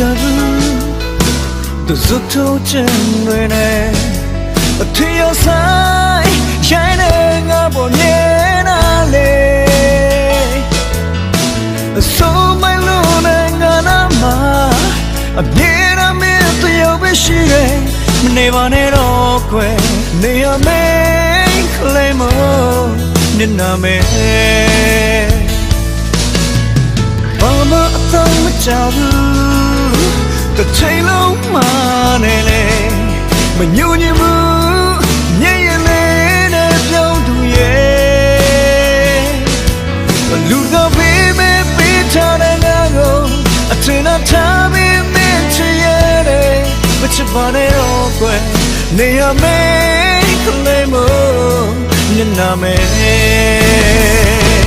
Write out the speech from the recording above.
တာဘူးသူစွတ်ထုတ်ခြင်းတွေနဲ့အထင်ရဆိုင်ရိုင်းနေငါပေါ်မြင်လာလေအစိုးမိုင်းလို့နဲ့ငါနာမှာအမြဲတမ်းမင်းတယောက်ပဲရှိတယ်မနေပါနဲ့တော့ကွယ်နေရမယ်ခလေးမနေနာမယ်ဘာမှအတော့မကြောက်ဘူး တစ်ချိန်လုံးမှနေလေမညှို့ညင်မှုညင်ရင်လေးနဲ့ပြောင်းသူရဲ့လူကပေးမဲ့ပေးထားတဲ့ငါကိုအထင်နဲ့ထားပြီးမင်းချင်ရတယ်မချစ်ပါနဲ့တော့ကွယ်နေရမယ်ကလေးမညနာမယ်